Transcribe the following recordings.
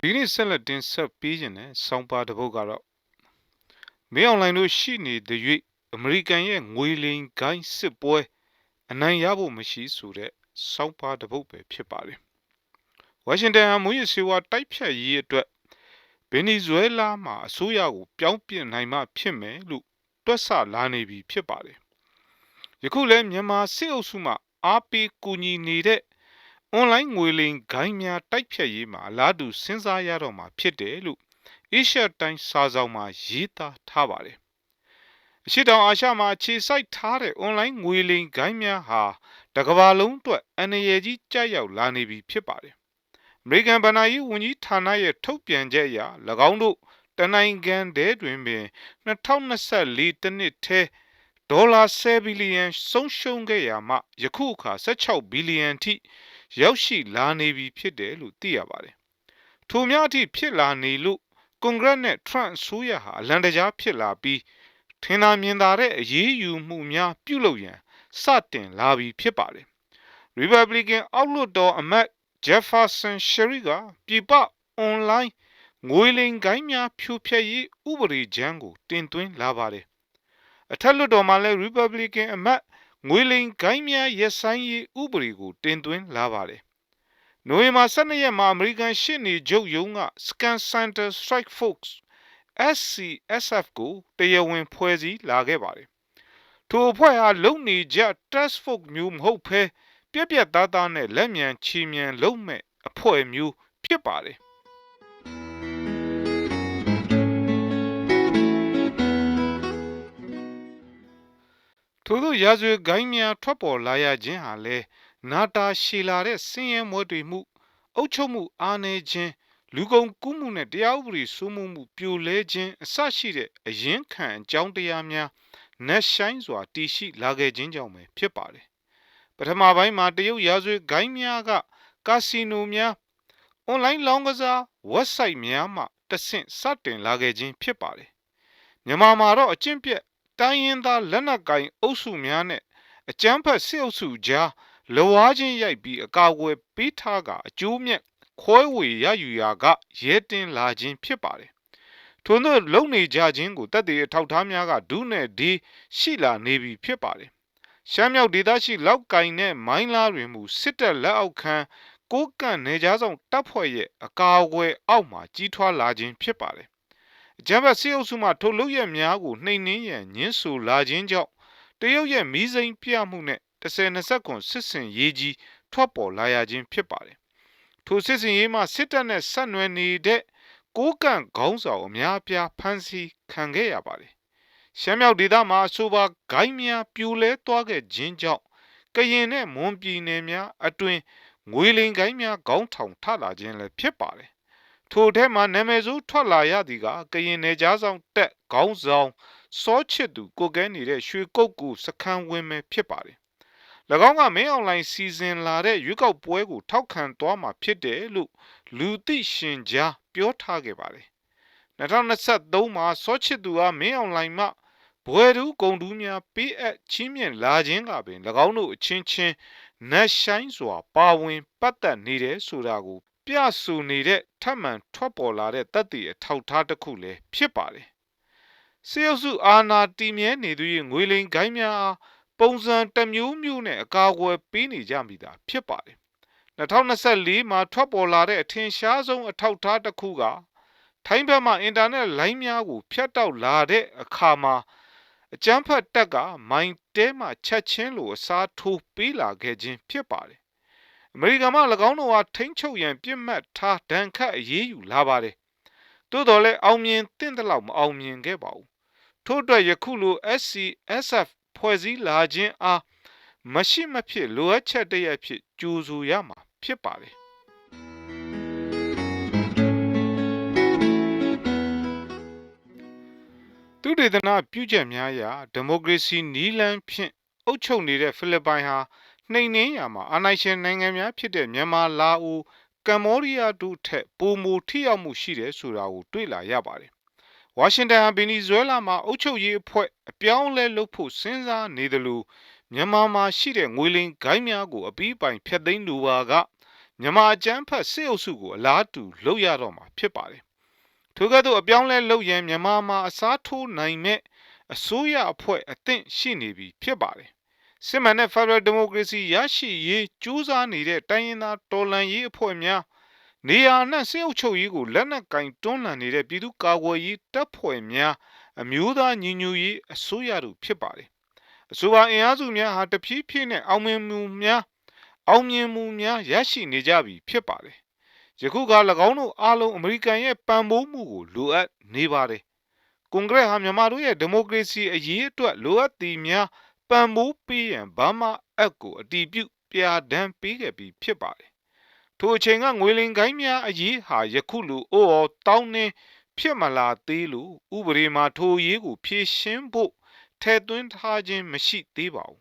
ဒီနေ့ဆက်လက်တင်ဆက်ပေးခြင်းနဲ့ဆောင်းပါတစ်ပုဒ်ကတော့မင်းအွန်လိုင်းတို့ရှိနေတဲ့၍အမေရိကန်ရဲ့ငွေလိမ်ဂိုင်းစစ်ပွဲအနိုင်ရဖို့မရှိဆိုတဲ့ဆောင်းပါတစ်ပုဒ်ပဲဖြစ်ပါတယ်ဝါရှင်တန်ဟာမူရစီဝါတိုက်ဖြတ်ရေးအတွက်ဗင်နီဇွဲလားမှာအစိုးရကိုပြောင်းပြင်နိုင်မှဖြစ်မယ်လို့တွက်ဆလာနေပြီဖြစ်ပါတယ်ယခုလည်းမြန်မာစစ်အုပ်စုမှအားပေးကူညီနေတဲ့ online ငွေလိမ်ဂိုင်းများတိုက်ဖြတ်ရေးမှာအလားတူစဉ်းစားရတော့မှာဖြစ်တယ်လို့ Asia Times စာစောင်မှာရေးသားထားပါတယ်။အရှိတောင်အာရှမှာခြေစိုက်ထားတဲ့ online ငွေလိမ်ဂိုင်းများဟာတကဘာလုံးအတွက်အန္တရာယ်ကြီးကြက်ရောက်လာနေပြီဖြစ်ပါတယ်။ American ဗဏ္ဍာရေးဝန်ကြီးဌာနရဲ့ထုတ်ပြန်ချက်အရ၎င်းတို့တနိုင်ငံတည်းတွင်ပင်2024တနှစ်ထဲ ဒေါ်လာ10ဘီလီယံဆုံးရှုံးခဲ့ရမှယခုအခါ16ဘီလီယံထိရောက်ရှိလာနေပြီဖြစ်တယ်လို့သိရပါတယ်။ထိုများအထိဖြစ်လာနေလို့ကွန်ဂရက်နဲ့ထရန့်အစိုးရဟာအလံတကြားဖြစ်လာပြီးထင်သာမြင်သာတဲ့အရေးယူမှုများပြုလုပ်ရန်စတင်လာပြီဖြစ်ပါတယ်။ Republican အောက်လွှတ်တော်အမတ် Jefferson Sherry ကပြည်ပအွန်လိုင်းငွေလိမ်ကိုင်းများဖြိုဖျက်ရေးဥပဒေကြမ်းကိုတင်သွင်းလာပါတယ်။ အထက်လွှတ်တော်မှာလည်း Republican အမတ်ငွေလိမ်ဂိုင်းများရက်ဆိုင်ရေးဥပဒေကိုတင်သွင်းလာပါတယ်။နိုဝင်ဘာ12ရက်မှာအမေရိကန်ရှေ့နေချုပ်ရုံးက Scan Center Strike Force SCSF ကိုတရားဝင်ဖွဲ့စည်းလာခဲ့ပါတယ်။ထိုအဖွဲ့ဟာလုံနေကြ Task Force မျိုးမဟုတ်ဘဲပြက်ပြက်သားသားနဲ့လက်မြန်ချီမြန်လုံးမဲ့အဖွဲ့မျိုးဖြစ်ပါတယ်။ ထို့သောရာဇဝတ်ဂိုင်းများထွက်ပေါ်လာရခြင်းဟာလည်းနာတာရှည်လာတဲ့ဆင်းရဲမွဲတေမှုအုပ်ချုပ်မှုအားနည်းခြင်းလူကုန်ကူးမှုနဲ့တရားဥပဒေစိုးမိုးမှုပြိုလဲခြင်းအစရှိတဲ့အရင်းခံအကြောင်းတရားများနက်ဆိုင်စွာတည်ရှိလာခဲ့ခြင်းကြောင့်ပဲဖြစ်ပါတယ်ပထမပိုင်းမှာတရုတ်ရာဇဝတ်ဂိုင်းများကကာစီနိုများအွန်လိုင်းလောင်းကစား website များမှတဆင့်စတင်လာခဲ့ခြင်းဖြစ်ပါတယ်မြန်မာမှာတော့အကျင့်ပြက် တိုင်းရင်းသားလက်နက်ကင်အုပ်စုများနဲ့အကြမ်းဖက်စစ်အုပ်စုကြားလဝါချင်းရိုက်ပြီးအကာအကွယ်ပေးထားကအကျိုးမြတ်ခွဲဝေရယူရာကရဲတင်လာခြင်းဖြစ်ပါတယ်။ထို့သောလုံနေကြခြင်းကိုတပ်တွေအထောက်ထားများကဒုနဲ့ဒီရှိလာနေပြီဖြစ်ပါတယ်။ရှမ်းမြောက်ဒေသရှိလောက်ကင်နဲ့မိုင်းလားတွင်မူစစ်တပ်လက်အောက်ခံကိုးကန့်နေကြားဆောင်တပ်ဖွဲ့ရဲ့အကာအကွယ်အောက်မှာကြီးထွားလာခြင်းဖြစ်ပါတယ် အကြမ်းဖက်စစ်အုပ်စုမှထိုလုပ်ရက်များကိုနှိမ်နင်းရန်ညှင်းဆိုလာခြင်းကြောင့်တရုတ်ရဲ့မီးစိမ်းပြမှုနဲ့10-20ခွန်စစ်စင်ရေးကြီးထွက်ပေါ်လာရခြင်းဖြစ်ပါတယ်။ထိုစစ်စင်ရေးမှာစစ်တပ်နဲ့ဆက်နွယ်နေတဲ့ကိုးကန့်ခေါင်းဆောင်အများအပြားဖမ်းဆီးခံခဲ့ရပါတယ်။ရှမ်းမြောက်ဒေသမှာအဆိုပါဂိုင်းများပြိုလဲသွားခဲ့ခြင်းကြောင့်ကရင်နဲ့မွန်ပြည်နယ်များအတွင်ငွေလိမ်ဂိုင်းများခေါင်းထောင်ထလာခြင်းလည်းဖြစ်ပါတယ် ထိုထဲမှနာမည်ဆိုးထွက်လာရသည်ကကရင်နယ်ကြားဆောင်တက်ခေါင်းဆောင်စောချစ်သူကိုကဲနေတဲ့ရွှေကုတ်ကူစခန်းဝင်းပဲဖြစ်ပါတယ်။၎င်းကမင်းအွန်လိုင်းစီစဉ်လာတဲ့ရွေးကောက်ပွဲကိုထောက်ခံသွားမှာဖြစ်တယ်လို့လူသိရှင်ကြားပြောထားခဲ့ပါတယ်။2023မှာစောချစ်သူကမင်းအွန်လိုင်းမှာဘွယ်တူဂုံတူးများပေးအပ်ချင်းမြင့်လာခြင်းကပင်၎င်းတို့အချင်းချင်းနတ်ဆိုင်စွာပါဝင်ပတ်သက်နေတယ်ဆိုတာကို ပြဆိုနေတဲ့ထပ်မံထွက်ပေါ်လာတဲ့တပ်တည်အထောက်ထားတစ်ခုလည်းဖြစ်ပါတယ်။စေယုစုအာနာတီမြဲနေသူရဲ့ငွေလိန်ဂိုင်းများအားပုံစံတစ်မျိုးမျိုးနဲ့အကာအကွယ်ပေးနေကြမိတာဖြစ်ပါတယ်။2024မှာထွက်ပေါ်လာတဲ့အထင်ရှားဆုံးအထောက်ထားတစ်ခုကထိုင်းဘက်မှအင်တာနက်လိုင်းများကိုဖျက်တောက်လာတဲ့အခါမှာအကျန်းဖတ်တက်ကမိုင်တဲမှချက်ချင်းလိုအစားထိုးပေးလာခဲ့ခြင်းဖြစ်ပါတယ် အမေရိကန်မှ၎င်းတို့ဟာထိန်းချုပ်ရန်ပြစ်မှတ်ထားဒဏ်ခတ်အရေးယူလာပါတယ်။သို့တော်လည်းအောင်မြင်သင့်တဲ့လောက်မအောင်မြင်ခဲ့ပါဘူး။ထို့အတွက်ယခုလို SCSF ဖွဲ့စည်းလာခြင်းအားမရှိမဖြစ်လိုအပ်ချက်တရဖြစ်ကြိုးဆိုရမှာဖြစ်ပါတယ်။သူဒေသနာပြုချက်များအရဒီမိုကရေစီနီးလန်းဖြင့်အုပ်ချုပ်နေတဲ့ဖိလစ်ပိုင်ဟာ နှိမ်နင်းရာမှာအာဏာရှင်နိုင်ငံများဖြစ်တဲ့မြန်မာ၊လာအို၊ကမ္ဘောဒီးယားတို့ထက်ပိုမိုထိရောက်မှုရှိတယ်ဆိုတာကိုတွေ့လာရပါတယ်။ဝါရှင်တန်ဟာဗင်နီဇွဲလားမှာအုပ်ချုပ်ရေးအဖွဲ့အပြောင်းအလဲလုပ်ဖို့စဉ်းစားနေသလိုမြန်မာမှာရှိတဲ့ငွေလိမ်ဂိုဏ်းများကိုအပြီးပိုင်ဖျက်သိမ်းလိုပါကမြန်မာအကြမ်းဖက်စစ်အုပ်စုကိုအလားတူလုပ်ရတော့မှာဖြစ်ပါတယ်ထိုကဲ့သို့အပြောင်းလဲလုပ်ရန်မြန်မာမှာအစားထိုးနိုင်မဲ့အစိုးရအဖွဲ့အသင့်ရှိနေပြီဖြစ်ပါတယ် စစ်မှန်တဲ့ Federal Democracy ရရှိရေးကြိုးစားနေတဲ့တိုင်းရင်းသားတော်လှန်ရေးအဖွဲ့များနေရာနဲ့စစ်အုပ်ချုပ်ရေးကိုလက်နက်ကင်တွန်းလှန်နေတဲ့ပြည်သူ့ကာကွယ်ရေးတပ်ဖွဲ့များအမျိုးသားညီညွတ်ရေးအစိုးရတို့ဖြစ်ပါတယ်အဆိုပါအင်အားစုများဟာတဖြည်းဖြည်းနဲ့အောင်မြင်မှုများအောင်မြင်မှုများရရှိနေကြပြီဖြစ်ပါတယ်ယခုက၎င်းတို့အားလုံးအမေရိကန်ရဲ့ပံ့ပိုးမှုကိုလိုအပ်နေပါတယ်ကွန်ဂရက်ဟာမြန်မာတို့ရဲ့ဒီမိုကရေစီအရေးအတွက်လိုအပ်သည်များ ပံ့ပိုးပေးရန်ဘာမှအက်ကိုအတီးပြုပြာဒန်းပေးခဲ့ပြီးဖြစ်ပါတယ်ထိုအချိန်ကငွေလင်ကိုင်းများအရေးဟာယခုလိုအိုးအော်တောင်းနှင်းဖြစ်မလာသေးလို့ဥပဒေမှာထိုအရေးကိုဖြေရှင်းဖို့ထဲသွင်းထားခြင်းမရှိသေးပါဘူး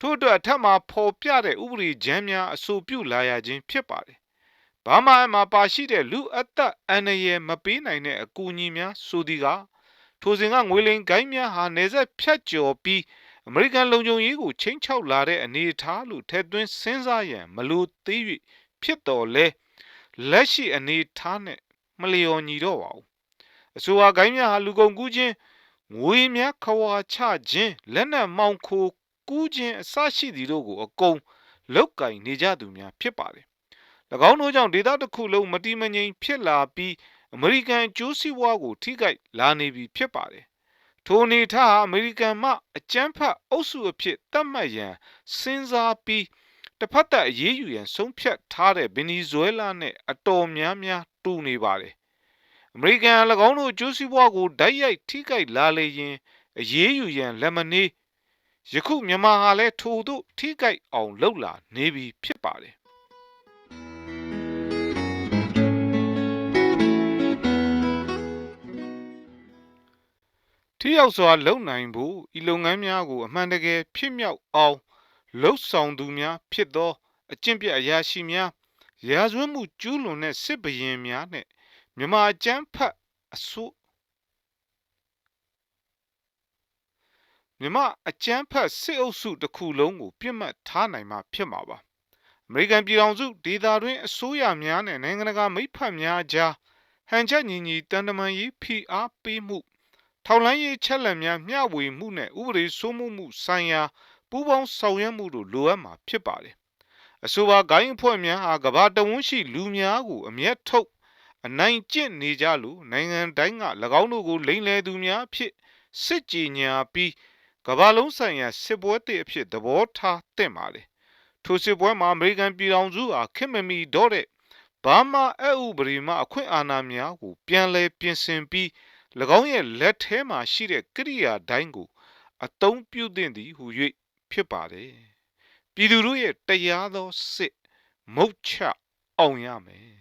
ထို့အတွက်အထက်မှာဖော်ပြတဲ့ဥပဒေကြမ်းများအဆိုပြုလာရခြင်းဖြစ်ပါတယ်ဘာမှမှာပါရှိတဲ့လူအသက်အန္တရာယ်မပေးနိုင်တဲ့အကူအညီများဆိုသည်ကထိုစဉ်ကငွေလိမ်ဂိုင်းများဟာနေဆက်ဖြတ်ကျော်ပြီး အမေရိကန်လုံခြုံရေးကိုချိန်ချောက်လာတဲ့အနေအထားလို့ထည့်သွင်းစဉ်းစားရန်မလိုသေး၍ဖြစ်တော်လဲလက်ရှိအနေအထားနဲ့မလျော်ညီတော့ပါဘူးအဆိုပါဂိုင်းများဟာလူကုန်ကူးခြင်းငွေများခွာချခြင်းလက်နက်မောင်းခိုကူးခြင်းအစရှိသည်တို့ကိုအကုန်လောက်ကင်နေကြသူများဖြစ်ပါတယ်၎င်းတို့ကြောင့်ဒေသတစ်ခုလုံးမတိမငြိမ်ဖြစ်လာပြီးအမေရိကန်ကျိုးစီးပွားကိုထိခိုက်လာနေပြီဖြစ်ပါတယ် ထိုအနေထားအမေရိကန်မှအကြမ်းဖက်အုပ်စုအဖြစ်သတ်မှတ်ရန်စဉ်းစားပြီးတစ်ဖက်သက်အရေးယူရန်ဆုံးဖြတ်ထားတဲ့ဗင်နီဇွဲလားနဲ့အတော်များများတူနေပါတယ်အမေရိကန်၎င်းတို့ကျိုးစီးပွားကိုဓာတ်ရိုက်ထိခိုက်လာလေရင်အရေးယူရန်လက်မနေယခုမြန်မာဟာလည်းထို့သို့ထိခိုက်အောင်လှုပ်လာနေပြီဖြစ်ပါတယ် ထိရောက်စွာလုံနိုင်ဖို့ဤလုပ်ငန်းများကိုအမှန်တကယ်ဖြစ်မြောက်အောင်လှုပ်ဆောင်သူများဖြစ်သောအကျင့်ပြအရာရှိများရာဇဝတ်မှုကျူးလွန်တဲ့စစ်ဘရင်များနဲ့မြန်မာအကျန်းဖတ်အစိုးမြန်မာအကျန်းဖတ်စစ်အုပ်စုတစ်ခုလုံးကိုပြစ်မှတ်ထားနိုင်မှာဖြစ်မှာပါအမေရိကန်ပြည်ထောင်စုဒေသတွင်းအစိုးရများနဲ့နိုင်ငံတကာမိတ်ဖက်များကြားဟန်ချက်ညီညီတန်တမာရေးဖိအားပေးမှု ထောက်လိုင်းရေးချက်လက်များမျှဝေမှုနဲ့ဥပဒေစိုးမိုးမှုဆိုင်ရာပူးပေါင်းဆောင်ရွက်မှုတို့လိုအပ်မှာဖြစ်ပါတယ်။အဆိုပါဂိုင်းအဖွဲ့များဟာကမ္ဘာတဝန်းရှိလူများကိုအမျက်ထုတ်အနိုင်ကျင့်နေကြလို့နိုင်ငံတိုင်းက၎င်းတို့ကိုလိမ်လည်သူများဖြစ်စစ်ကြေညာပြီးကမ္ဘာလုံးဆိုင်ရာစစ်ပွဲတစ်အဖြစ်သဘောထားတဲ့ပါလေ။ထိုစစ်ပွဲမှာအမေရိကန်ပြည်ထောင်စုဟာခင်မမီတော့တဲ့ဘာမှအဥပဒေမှအခွင့်အာဏာများကိုပြန်လည်ပြင်ဆင်ပြီး၎ င်းရဲ့လက်ထဲမှာရှိတဲ့ကိရိယာတိုင်းကို အသုံးပြုသင့်သည်ဟု၍ဖြစ်ပါတယ်ပြည်သူတို့ရဲ့တရားသောစစ်မုတ်ချအောင်ရမယ်